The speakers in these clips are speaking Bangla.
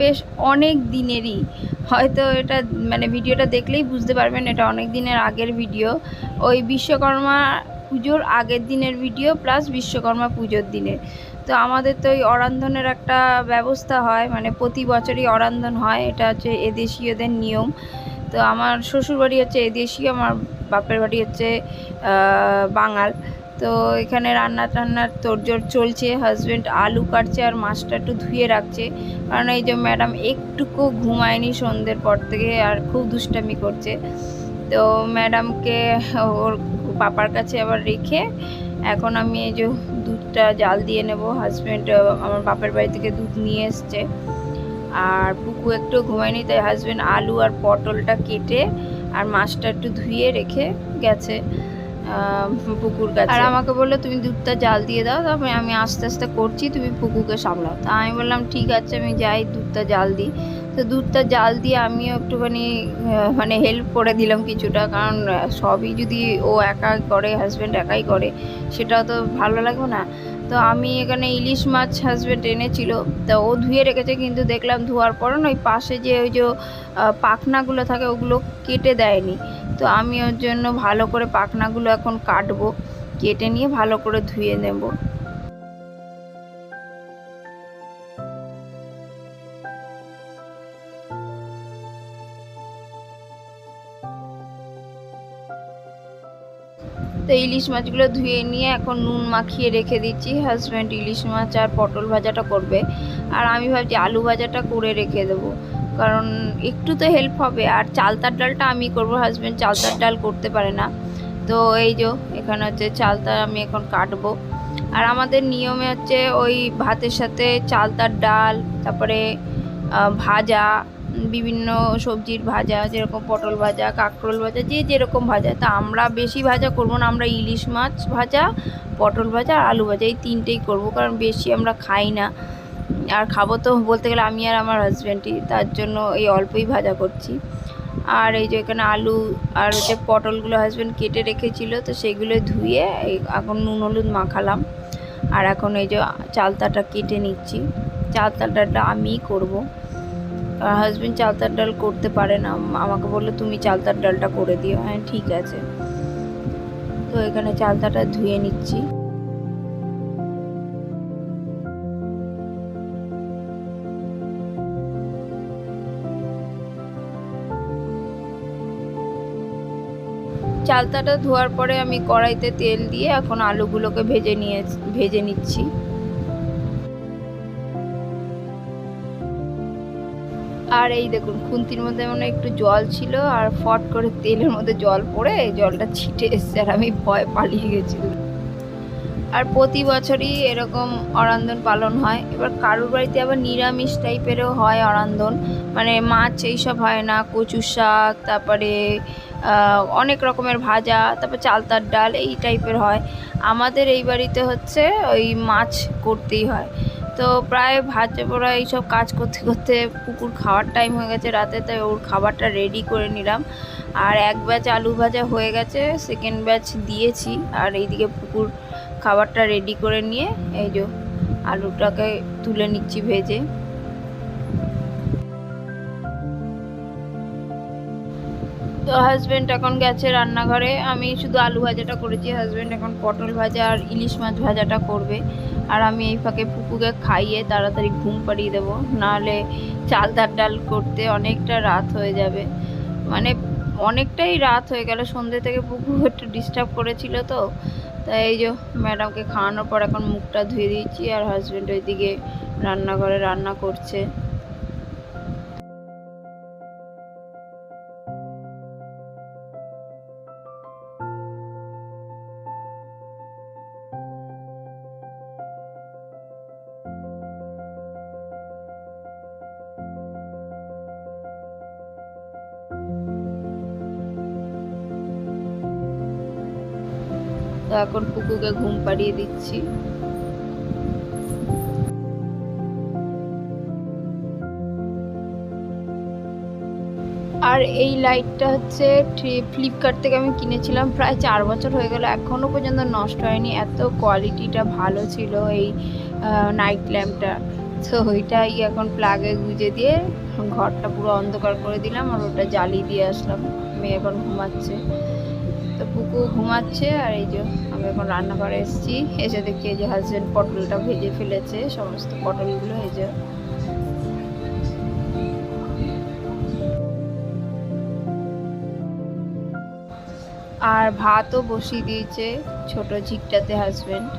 বেশ অনেক দিনেরই। হয়তো এটা মানে ভিডিওটা দেখলেই বুঝতে পারবেন, এটা অনেক দিনের আগের ভিডিও। ওই বিশ্বকর্মা পুজোর আগের দিনের ভিডিও প্লাস বিশ্বকর্মা পুজোর দিনের। তো আমাদের তো ওই অরান্ধনের একটা ব্যবস্থা হয় মানে প্রতি বছরই অরান্ধন হয়, এটা হচ্ছে এদেশীয়দের নিয়ম। তো আমার শ্বশুরবাড়ি হচ্ছে এদেশীয়, আমার বাপের বাড়ি হচ্ছে বাঙাল। তো এখানে রান্না টান্নার তোড়জোড় চলছে হাজব্যান্ড আলু কাটছে আর মাছটা একটু ধুয়ে রাখছে। কারণ এই যে ম্যাডাম একটুকু ঘুমায়নি সন্ধ্যের পর থেকে আর খুব দুষ্টামি করছে। তো ম্যাডামকে ওর পাপার কাছে আবার রেখে এখন আমি এই যে দুধটা জাল দিয়ে নেব। হাজব্যান্ড আমার বাপের বাড়ি থেকে দুধ নিয়ে এসছে। আর পুকু একটু ঘুমায়নি, তাই হাজব্যান্ড আলু আর পটলটা কেটে আর মাছটা একটু ধুয়ে রেখে গেছে। পুকুর কাছে আর আমাকে বলল, তুমি দুধটা জাল দিয়ে দাও তারপরে আমি আস্তে আস্তে করছি, তুমি পুকুকে সামলাও। তা আমি বললাম, ঠিক আছে, আমি যাই, দুধটা জাল দিই। তো দুধটা জাল দিয়ে আমিও একটুখানি মানে হেল্প করে দিলাম কিছুটা, কারণ সবই যদি ও একা করে হাজব্যান্ড একাই করে, সেটাও তো ভালো লাগবে না। তো আমি এখানে ইলিশ মাছ হাজব্যান্ড এনেছিল, তা ও ধুয়ে রেখেছে, কিন্তু দেখলাম ধোয়ার পর না, ওই পাশে যে ওই যে পাখনাগুলো থাকে, ওগুলো কেটে দেয়নি। তো আমি ওর জন্য ভালো করে পাখনাগুলো এখন কাটবো, কেটে নিয়ে ভালো করে ধুয়ে নেব। তো ইলিশ মাছগুলো ধুয়ে নিয়ে এখন নুন মাখিয়ে রেখে দিচ্ছি হাজব্যান্ড ইলিশ মাছ আর পটল ভাজাটা করবে। আর আমি ভাবছি আলু ভাজাটা করে রেখে দেবো। কারণ একটু তো হেল্প হবে। আর চালতার ডালটা আমি করব। হাজব্যান্ড চালতার ডাল করতে পারে না। তো এই যে, এখানে হচ্ছে চালতা আমি এখন কাটবো। আর আমাদের নিয়মে হচ্ছে ওই ভাতের সাথে চালতার ডাল, তারপরে ভাজা, বিভিন্ন সবজির ভাজা, যেরকম পটল ভাজা, কাঁকরোল ভাজা, যে যেরকম ভাজা। তা আমরা বেশি ভাজা করব না। আমরা ইলিশ মাছ ভাজা, পটল ভাজা, আর আলু ভাজা, এই তিনটেই করব। কারণ বেশি আমরা খাই না। আর খাব তো বলতে গেলে আমি আর আমার হাজব্যান্ডই তার জন্য এই অল্পই ভাজা করছি। আর এই যে এখানে আলু আর হচ্ছে পটলগুলো হাজব্যান্ড কেটে রেখেছিল, তো সেগুলো ধুয়ে এখন নুন হলুদ মাখালাম। আর এখন এই যে চালতাটা কেটে নিচ্ছি। চালতার ডালটা আমিই করব। আর হাজব্যান্ড চালতার ডাল করতে পারে না। আমাকে বলল, তুমি চালতার ডালটা করে দিও। হ্যাঁ ঠিক আছে। তো এখানে চালতাটা ধুয়ে নিচ্ছি। চালতাটা ধোয়ার পরে আমি কড়াইতে তেল দিয়ে এখন আলুগুলোকে ভেজে নিয়ে, ভেজে নিচ্ছি। আর এই দেখুন, খুন্তির মধ্যে মানে একটু জল ছিল, আর ফট করে তেলের মধ্যে জল পড়ে জলটা ছিটে এসছে, আর আমি ভয় পালিয়ে গেছিলাম। আর প্রতি বছরই এরকম অরান্ধন পালন হয়। এবার কারুর বাড়িতে আবার নিরামিষ টাইপেরও হয় অরান্ধন মানে মাছ এইসব হয় না কচু শাক, তারপরে অনেক রকমের ভাজা, তারপর চালতার ডাল, এই টাইপের হয়। আমাদের এই বাড়িতে হচ্ছে ওই মাছ করতেই হয়। তো প্রায় ভাজা পোড়া এইসব কাজ করতে করতে পুকুর খাওয়ার টাইম হয়ে গেছে রাতে, তাই ওর খাবারটা রেডি করে নিলাম। আর এক ব্যাচ আলু ভাজা হয়ে গেছে সেকেন্ড ব্যাচ দিয়েছি। আর এইদিকে পুকুর খাবারটা রেডি করে নিয়ে এই যে আলুটাকে তুলে নিচ্ছি ভেজে। তো হাজব্যান্ড এখন গেছে রান্নাঘরে। আমি শুধু আলু ভাজাটা করেছি হাজব্যান্ড এখন পটল ভাজা আর ইলিশ মাছ ভাজাটা করবে। আর আমি এই ফাঁকে পুকুকে খাইয়ে তাড়াতাড়ি ঘুম পাড়িয়ে দেবো। নাহলে চাল ডাল ডাল করতে অনেকটা রাত হয়ে যাবে। মানে অনেকটাই রাত হয়ে গেল। সন্ধ্যে থেকে পুকু একটু ডিস্টার্ব করেছিল তো। তাই এই যে ম্যাডামকে খাওয়ানোর পর এখন মুখটা ধুয়ে দিয়েছি আর হাজব্যান্ড ওইদিকে রান্নাঘরে রান্না করছে। তো এখন পুকুকে ঘুম পাড়িয়ে দিচ্ছি। আর এই লাইটটা হচ্ছে ফ্লিপকার্ট থেকে আমি কিনেছিলাম, প্রায় চার বছর হয়ে গেল এখনও পর্যন্ত নষ্ট হয়নি, এত কোয়ালিটিটা ভালো ছিল এই নাইট ল্যাম্পটা তো ওইটাই এখন প্লাগে গুজে দিয়ে ঘরটা পুরো অন্ধকার করে দিলাম আর ওটা জ্বালিয়ে দিয়ে আসলাম। মেয়ে এখন ঘুমাচ্ছে। তো পুকু ঘুমাচ্ছে আর এই যে আমি এখন রান্নাঘরে এসেছি। এসে দেখি, এই যে হাজব্যান্ড পটলটা ভেজে ফেলেছে, সমস্ত পটলগুলো এই যে। আর ভাতও বসিয়ে দিয়েছে ছোট ঝিকটাতে হাজবেন্ড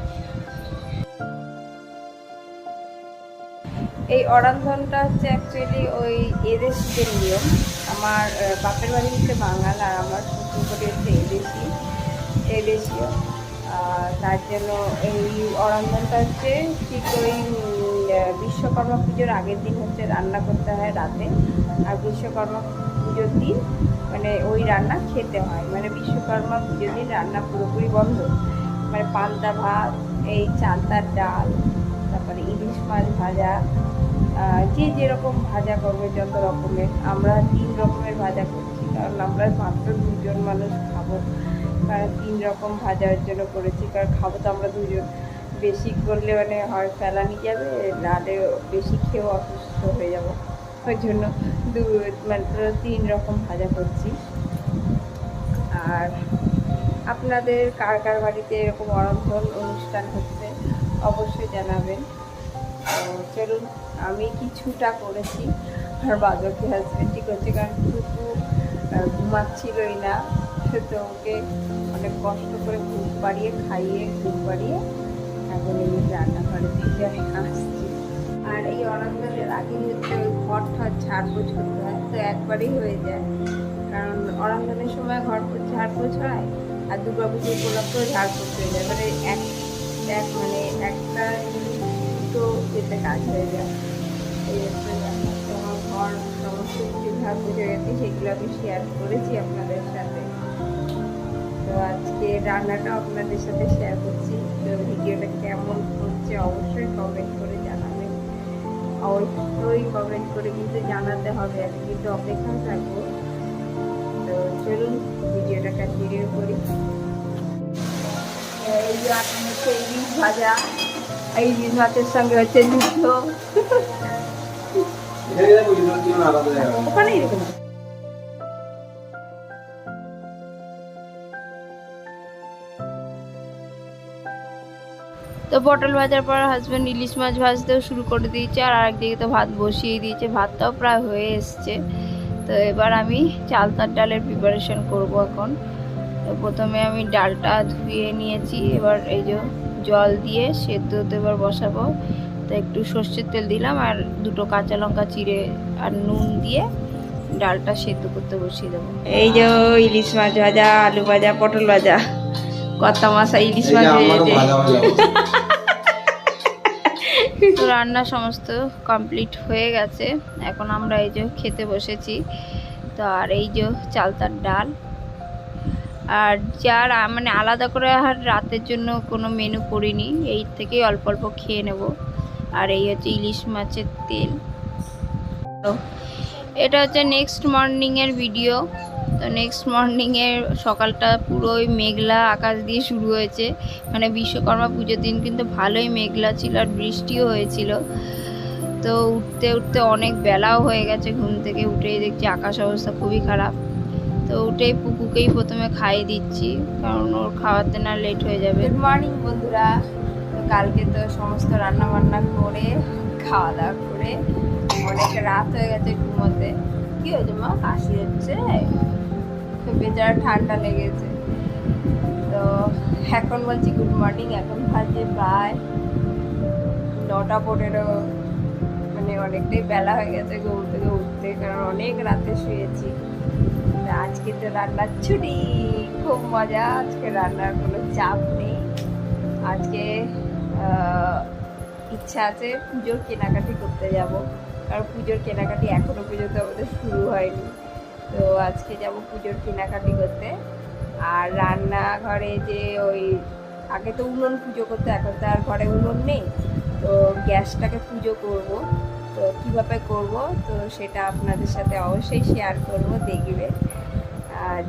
এই অরান্ধনটা হচ্ছে অ্যাকচুয়ালি ওই এদেশিদের নিয়ম আমার বাপের বাড়ি হচ্ছে বাঙাল আর আমার শ্বশুর হচ্ছে এদেশি এদেশীয় আহ, তার জন্য এই অরান্ধনটা হচ্ছে ঠিক ওই বিশ্বকর্মা পুজোর আগের দিন হচ্ছে রান্না করতে হয় রাতে। আর বিশ্বকর্মা পুজোর দিন মানে ওই রান্না খেতে হয়। মানে বিশ্বকর্মা পুজোর দিন রান্না পুরোপুরি বন্ধ। মানে পান্তা ভাত এই চালতার ডাল তারপরে ইলিশ মাছ ভাজা যে যেরকম ভাজা করবে যত রকমের। আমরা তিন রকমের ভাজা করছি কারণ আমরা মাত্র দুজন মানুষ খাব। কারণ তিন রকম ভাজার জন্য করেছি, কারণ খাব তো আমরা দুজন বেশি করলে মানে হয় ফেলানি যাবে, নাহলে বেশি খেয়েও অসুস্থ হয়ে যাব। ওই জন্য দু, মাত্র তিন রকম ভাজা করছি। আর আপনাদের কার কার বাড়িতে এরকম অরন্ধন অনুষ্ঠান হচ্ছে, অবশ্যই জানাবেন। চলুন, আমি কিছুটা করেছি, আর বাদবাকি হাজবেন্ডই করছে, কারণ টুকু ঘুমাচ্ছিলই না। তো ওকে অনেক কষ্ট করে ঘুম পাড়িয়ে খাইয়ে, ঘুম পাড়িয়ে এখন এই রান্নাঘরে দিকে আসছি। আর এই অরন্ধনের আগে হচ্ছে ওই ঘর ঠর ঝাড়পোছ করতে হয়, তো একবারই হয়ে যায়। কারণ অরন্ধনের সময় ঘর ঝাড়পোছ হয়, আর দুর্গা পুজো উপলক্ষে ঝাড়পোছ হয়ে যায়। মানে এক এক মানে একটা দুটো এতে কাজ হয়ে যায়। এই হচ্ছে ঘর সেগুলো আমি শেয়ার করেছি আপনাদের সাথে। তো আজকে রান্নাটা আপনাদের সাথে শেয়ার করছি। তো ভিডিওটা কেমন হচ্ছে অবশ্যই কমেন্ট করে জানাবেন। অবশ্যই কমেন্ট করে কিন্তু জানাতে হবে। আমি কিন্তু অপেক্ষা থাকব। তো চলুন ভিডিওটা কন্টিনিউ করি। এই যে এখন হচ্ছে ইলিশ ভাজা। ইলিশ ভাতের সঙ্গে হচ্ছে দুটো তো পটল ভাজার পর হাজব্যান্ড ইলিশ মাছ ভাজতেও শুরু করে দিয়েছে, আর আরেকদিকে তো ভাত বসিয়ে দিয়েছে। ভাতটাও প্রায় হয়ে এসছে। তো এবার আমি চালতার ডালের প্রিপারেশন করব এখন। তো প্রথমে আমি ডালটা ধুয়ে নিয়েছি, এবার এই যে জল দিয়ে সেদ্ধ তো এবার বসাবো। তো একটু সর্ষের তেল দিলাম আর দুটো কাঁচা লঙ্কা চিড়ে আর নুন দিয়ে ডালটা সেদ্ধ করতে বসিয়ে দেবো। এই যে ইলিশ মাছ ভাজা আলু ভাজা পটল ভাজা। কত মাসা ইলিশ মাছ তো রান্না সমস্ত কমপ্লিট হয়ে গেছে। এখন আমরা এই যে খেতে বসেছি। তো আর এই যে চালতার ডাল। আর যার মানে আলাদা করে আর রাতের জন্য কোনো মেনু করিনি। এই থেকেই অল্প অল্প খেয়ে নেব। আর এই হচ্ছে ইলিশ মাছের তেল। এটা হচ্ছে নেক্সট মর্নিংয়ের ভিডিও তো নেক্সট মর্নিংয়ের সকালটা পুরোই মেঘলা আকাশ দিয়ে শুরু হয়েছে। মানে বিশ্বকর্মা পুজোর দিন কিন্তু ভালোই মেঘলা ছিল আর বৃষ্টিও হয়েছিল। তো উঠতে উঠতে অনেক বেলাও হয়ে গেছে ঘুম থেকে উঠেই দেখছি আকাশ অবস্থা খুবই খারাপ। তো উঠেই পুকুকেই প্রথমে খাইয়ে দিচ্ছি, কারণ ওর খাওয়াতে না লেট হয়ে যাবে। গুড মর্নিং বন্ধুরা। কালকে তো সমস্ত রান্না বান্না করে খাওয়া দাওয়া করে, অনেক রাত হয়ে গেছে ঘুমোতে। কি হয়েছে মা? কাশি হচ্ছে? বেচারা ঠান্ডা লেগেছে। তো এখন বলছি গুড মর্নিং এখন বাজে প্রায় নটা পনেরো। মানে অনেকটাই বেলা হয়ে গেছে ঘুম থেকে উঠতে, কারণ অনেক রাতে শুয়েছি। আজকে তো রান্নার ছুটি, খুব মজা। আজকে রান্নার কোনো চাপ নেই। আজকে ইচ্ছা আছে পুজোর কেনাকাটি করতে যাব। কারণ পুজোর কেনাকাটি এখনও পর্যন্ত আমাদের শুরু হয়নি। তো আজকে যাব পুজোর কেনাকাটি করতে। আর রান্নাঘরে যে ওই, আগে তো উনুন পুজো করতে, এখন তো আর ঘরে উনুন নেই। তো গ্যাসটাকে পুজো করব। তো কীভাবে করব? তো সেটা আপনাদের সাথে অবশ্যই শেয়ার করব, দেখবে।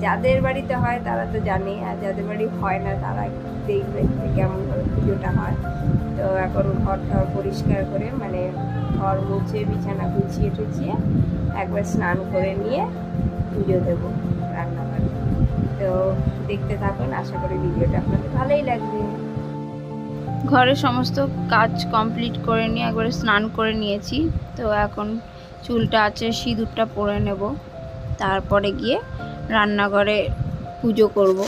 যাদের বাড়িতে হয় তারা তো জানে, আর যাদের বাড়ি হয় না তারা দেখবে যে পুজোটা হয়। তো এখন ঘর টর পরিষ্কার করে মানে ঘর মুছে, বিছানা গুছিয়ে টুছিয়ে একবার স্নান করে নিয়ে পুজো দেবো রান্নাঘরে। তো দেখতে থাকুন, আশা করি ভিডিওটা আপনাদের ভালোই লাগবে। ঘরের সমস্ত কাজ কমপ্লিট করে নিয়ে একবারে স্নান করে নিয়েছি। তো এখন চুলটা আছে, সিঁদুরটা পরে নেব। তারপরে গিয়ে রান্নাঘরে পুজো করব।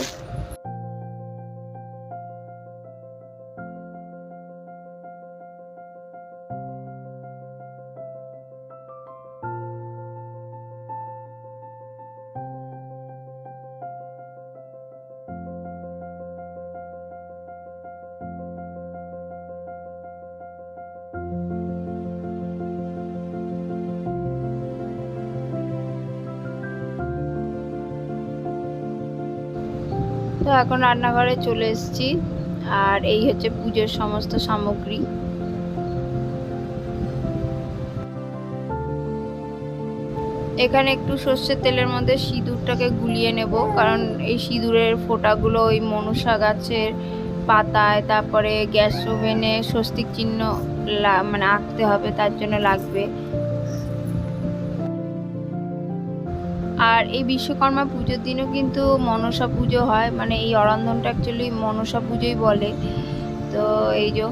তো এখন রান্নাঘরে চলে এসেছি। আর এই হচ্ছে পুজোর সমস্ত সামগ্রী। এখানে একটু সর্ষের তেলের মধ্যে সিঁদুরটাকে গুলিয়ে নেব, কারণ এই সিঁদুরের ফোঁটাগুলো ওই মনসা গাছের পাতায়, তারপরে গ্যাস ওভেনে স্বস্তিক চিহ্ন মানে আঁকতে হবে, তার জন্য লাগবে। আর এই বিশ্বকর্মা পুজোর দিনও কিন্তু মনসা পুজো হয়। মানে এই অরন্ধনটা অ্যাকচুয়ালি মনসা পুজোই বলে। তো এই যে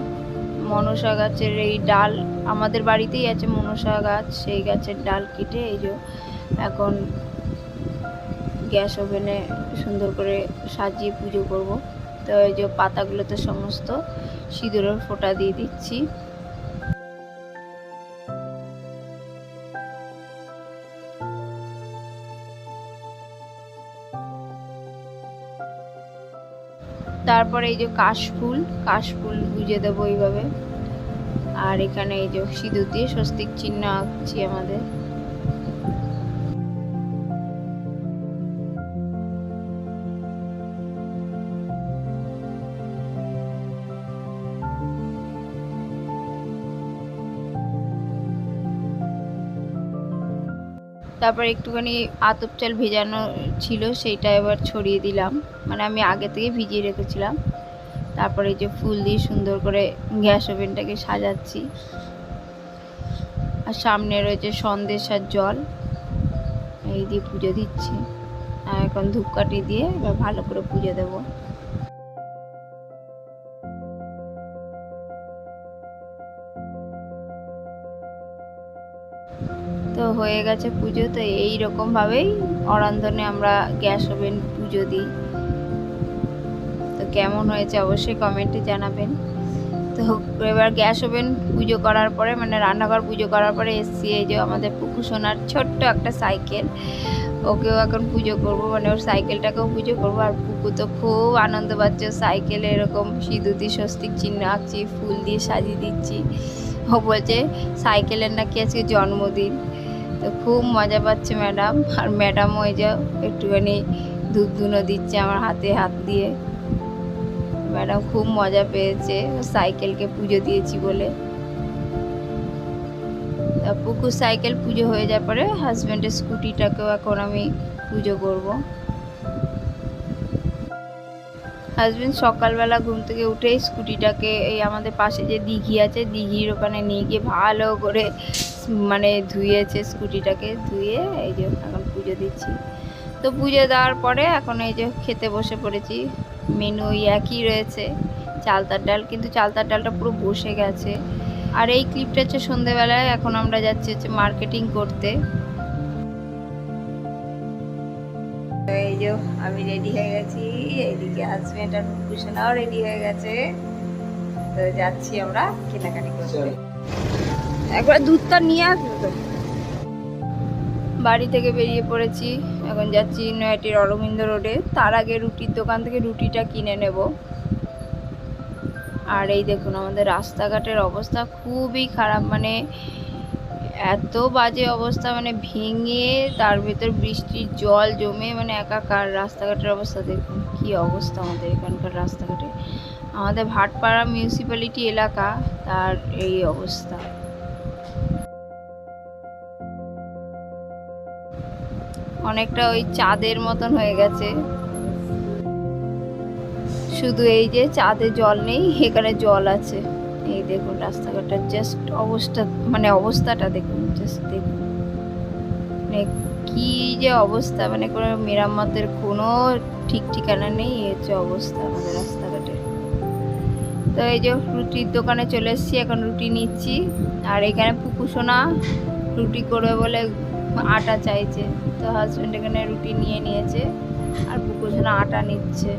মনসা গাছের এই ডাল আমাদের বাড়িতেই আছে মনসা গাছ। সেই গাছের ডাল কেটে এই যে এখন গ্যাস ওভেনে সুন্দর করে সাজিয়ে পুজো করব। তো এই যে পাতাগুলোতে সমস্ত সিঁদুরের ফোঁটা দিয়ে দিচ্ছি। তারপরে এই যে কাশফুল কাশফুল গুজে দেবো এইভাবে। আর এখানে এই যে সিঁদুর দিয়ে স্বস্তিক চিহ্ন আঁকছি আমাদের। তারপর একটুখানি আতপ চাল ভেজানো ছিল, সেইটা এবার ছড়িয়ে দিলাম। মানে আমি আগে থেকে ভিজিয়ে রেখেছিলাম। তারপরে যে ফুল দিয়ে সুন্দর করে গ্যাস ওভেনটাকে সাজাচ্ছি। আর সামনে রয়েছে সন্দেশ আর জল। এই দিয়ে পুজো দিচ্ছি। আর এখন ধূপকাঠি দিয়ে এবার ভালো করে পুজো দেবো। হয়ে গেছে পুজো, তো এই রকমভাবেই অরান্ধনে আমরা গ্যাস ওভেন পুজো দিই। তো কেমন হয়েছে অবশ্যই কমেন্টে জানাবেন। তো এবার গ্যাস ওভেন পুজো করার পরে মানে রান্নাঘর পুজো করার পরে এসছি এই যে আমাদের পুকু সোনার ছোট্ট একটা সাইকেল। ওকেও এখন পুজো করব মানে ওর সাইকেলটাকেও পুজো করব। আর পুকু তো খুব আনন্দ পাচ্ছে, সাইকেলে এরকম দিয়ে স্বস্তিক চিহ্ন আঁকছি, ফুল দিয়ে সাজিয়ে দিচ্ছি। ও বলছে, সাইকেলের নাকি আজকে জন্মদিন। তো খুব মজা পাচ্ছে ম্যাডাম। আর ম্যাডাম ওই যে একটুখানি ধূপ ধুনো দিচ্ছে আমার হাতে, হাত দিয়ে। ম্যাডাম খুব মজা পেয়েছে। সাইকেলকে পুজো দিয়েছি বলে। পুকুর সাইকেল পুজো হয়ে যাওয়ার পরে হাজব্যান্ডের স্কুটিটাকেও এখন আমি পুজো করব। হাজব্যান্ড সকালবেলা ঘুম থেকে উঠেই স্কুটিটাকে এই আমাদের পাশে যে দিঘি আছে, দিঘির ওখানে নিয়ে গিয়ে ভালো করে মানে ধুয়েছে স্কুটিটাকে ধুয়ে, এই যে এখন পুজো দিচ্ছি। তো পুজো দেওয়ার পরে এখন এই যে খেতে বসে পড়েছি। মেনু একই রয়েছে, চালতার ডাল, কিন্তু চালতার ডালটা পুরো বসে গেছে। আর এই ক্লিপটা হচ্ছে সন্ধেবেলায়, এখন আমরা যাচ্ছি হচ্ছে মার্কেটিং করতে। এই যে আমি রেডি হয়ে গেছি এইদিকে হাজবেন্ড আর কুকুশনাও রেডি হয়ে গেছে। তো যাচ্ছি আমরা কেনাকাটি করতে। একবার দুধটা নিয়ে আসবে তো। বাড়ি থেকে বেরিয়ে পড়েছি। এখন যাচ্ছি নয়াটির অরবিন্দ রোডে। তার আগে রুটির দোকান থেকে রুটিটা কিনে নেব। আর এই দেখুন, আমাদের রাস্তাঘাটের অবস্থা খুবই খারাপ। মানে এত বাজে অবস্থা মানে ভেঙে তার ভেতর বৃষ্টির জল জমে মানে একাকার রাস্তাঘাটের অবস্থা। দেখুন, কি অবস্থা আমাদের এখানকার রাস্তাঘাটে। আমাদের ভাটপাড়া মিউনিসিপ্যালিটি এলাকা, তার এই অবস্থা। অনেকটা ওই চাঁদের মতন হয়ে গেছে। শুধু এই যে চাঁদে জল নেই, এখানে জল আছে। এই দেখুন রাস্তাঘাটটা জাস্ট অবস্থা মানে অবস্থাটা দেখুন জাস্ট দেখুন। মানে কি যে অবস্থা মানে কোনো মেরামতের কোনো ঠিক ঠিকানা নেই, এই হচ্ছে অবস্থা আমাদের রাস্তাঘাটের। তো এই যে রুটির দোকানে চলে এসেছি, এখন রুটি নিচ্ছি। আর এখানে পুকুসোনা রুটি করবে বলে আটা চাইছে। তো হাজব্যান্ড এখানে রুটি নিয়ে নিয়েছে আর পুকু যেন আটা নিচ্ছে।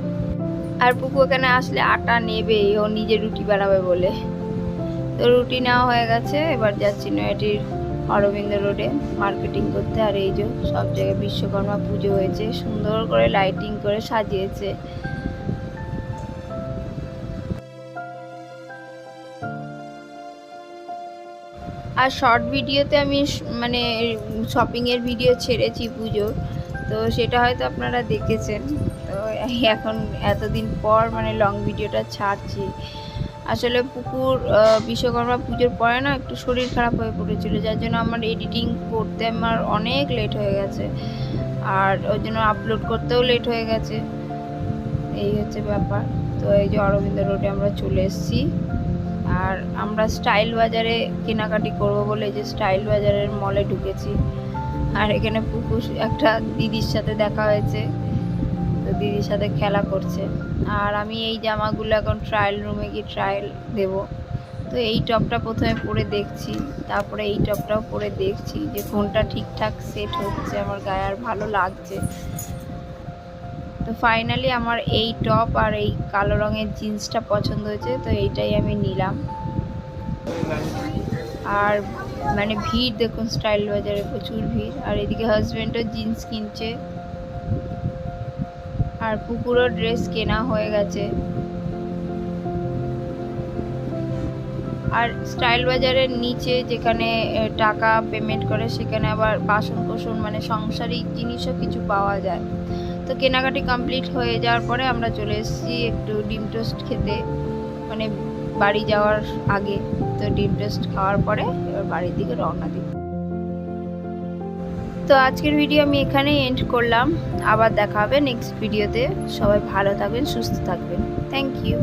আর পুকু এখানে আসলে আটা নেবে ও নিজে রুটি বানাবে বলে। তো রুটি নেওয়া হয়ে গেছে, এবার যাচ্ছি নয়াটির অরবিন্দ রোডে মার্কেটিং করতে। আর এই যে সব জায়গায় বিশ্বকর্মা পুজো হয়েছে, সুন্দর করে লাইটিং করে সাজিয়েছে। আর শর্ট ভিডিওতে আমি মানে শপিংয়ের ভিডিও ছেড়েছি পুজোর। তো সেটা হয়তো আপনারা দেখেছেন। তো এখন এতদিন পর মানে লং ভিডিওটা ছাড়ছি। আসলে পুকুর বিশ্বকর্মা পুজোর পরে না একটু শরীর খারাপ হয়ে পড়েছিল। যার জন্য আমার এডিটিং করতে আমার অনেক লেট হয়ে গেছে। আর ওই জন্য আপলোড করতেও লেট হয়ে গেছে। এই হচ্ছে ব্যাপার। তো এই যে অরবিন্দ রোডে আমরা চলে এসেছি। আর আমরা স্টাইল বাজারে কেনাকাটি করব বলে যে স্টাইল বাজারের মলে ঢুকেছি। আর এখানে পুকুর, একটা দিদির সাথে দেখা হয়েছে। তো দিদির সাথে খেলা করছে। আর আমি এই জামাগুলো এখন ট্রায়াল রুমে গিয়ে ট্রায়াল দেব। তো এই টপটা প্রথমে পরে দেখছি। তারপরে এই টপটাও পরে দেখছি যে কোনটা ঠিকঠাক সেট হচ্ছে। আমার গায়ে আর ভালো লাগছে। তো ফাইনালি আমার এই টপ আর এই কালো রঙের জিন্সটা পছন্দ হয়েছে, তো এইটাই আমি নিলাম। আর মানে ভিড় দেখুন স্টাইল বাজারে প্রচুর ভিড়। আর এদিকে হাজব্যান্ডও জিন্স কিনছে। আর পুকুরও ড্রেস কেনা হয়ে গেছে। আর স্টাইল বাজারের নিচে যেখানে টাকা পেমেন্ট করে, সেখানে আবার বাসন কোসন মানে সংসারিক জিনিসও কিছু পাওয়া যায়। তো কেনাকাটি কমপ্লিট হয়ে যাওয়ার পরে আমরা চলে এসেছি একটু ডিম টোস্ট খেতে। মানে বাড়ি যাওয়ার আগে তো ডিম টোস্ট খাওয়ার পরে এবার বাড়ির দিকে রওনা দিই তো আজকের ভিডিও আমি এখানেই এন্ড করলাম। আবার দেখা হবে নেক্সট ভিডিওতে সবাই ভালো থাকবেন, সুস্থ থাকবেন। Thank you